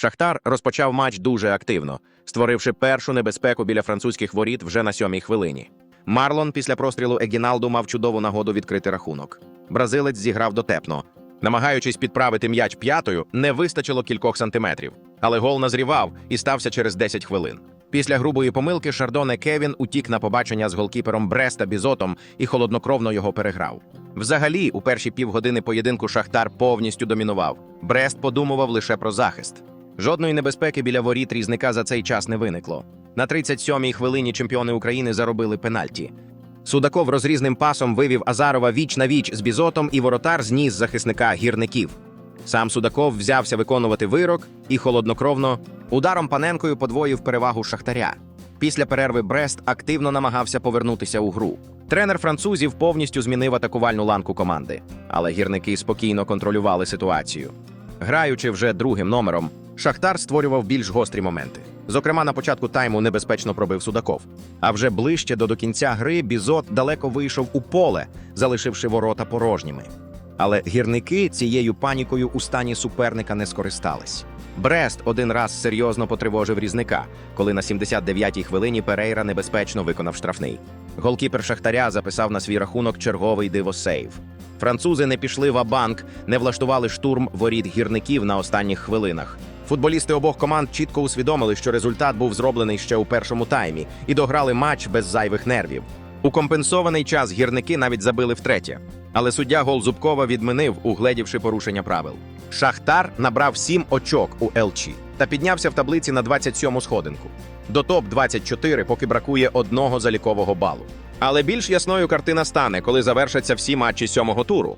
Шахтар розпочав матч дуже активно, створивши першу небезпеку біля французьких воріт вже на сьомій хвилині. Марлон після прострілу Егіналду мав чудову нагоду відкрити рахунок. Бразилець зіграв дотепно. Намагаючись підправити м'яч п'ятою, не вистачило кількох сантиметрів, але гол назрівав і стався через 10 хвилин. Після грубої помилки Шардоне Кевін утік на побачення з голкіпером Бреста Бізотом і холоднокровно його переграв. Взагалі, у перші півгодини поєдинку Шахтар повністю домінував. Брест подумував лише про захист. Жодної небезпеки біля воріт різника за цей час не виникло. На 37-й хвилині чемпіони України заробили пенальті. Судаков розрізним пасом вивів Азарова віч на віч з бізотом, і воротар зніс захисника гірників. Сам Судаков взявся виконувати вирок і холоднокровно ударом паненкою подвоїв перевагу шахтаря. Після перерви Брест активно намагався повернутися у гру. Тренер французів повністю змінив атакувальну ланку команди, але гірники спокійно контролювали ситуацію. Граючи вже другим номером, Шахтар створював більш гострі моменти. Зокрема, на початку тайму небезпечно пробив Судаков. А вже ближче до, до кінця гри Бізот далеко вийшов у поле, залишивши ворота порожніми. Але гірники цією панікою у стані суперника не скористались. Брест один раз серйозно потривожив різника, коли на 79-й хвилині Перейра небезпечно виконав штрафний. Голкіпер Шахтаря записав на свій рахунок черговий дивосейв. Французи не пішли в банк не влаштували штурм воріт гірників на останніх хвилинах. Футболісти обох команд чітко усвідомили, що результат був зроблений ще у першому таймі, і дограли матч без зайвих нервів. У компенсований час гірники навіть забили втретє. Але суддя гол Зубкова відмінив, угледівши порушення правил. Шахтар набрав 7 очок у ЛЧ та піднявся в таблиці на 27-му сходинку. До топ-24 поки бракує одного залікового балу. Але більш ясною картина стане, коли завершаться всі матчі сьомого туру.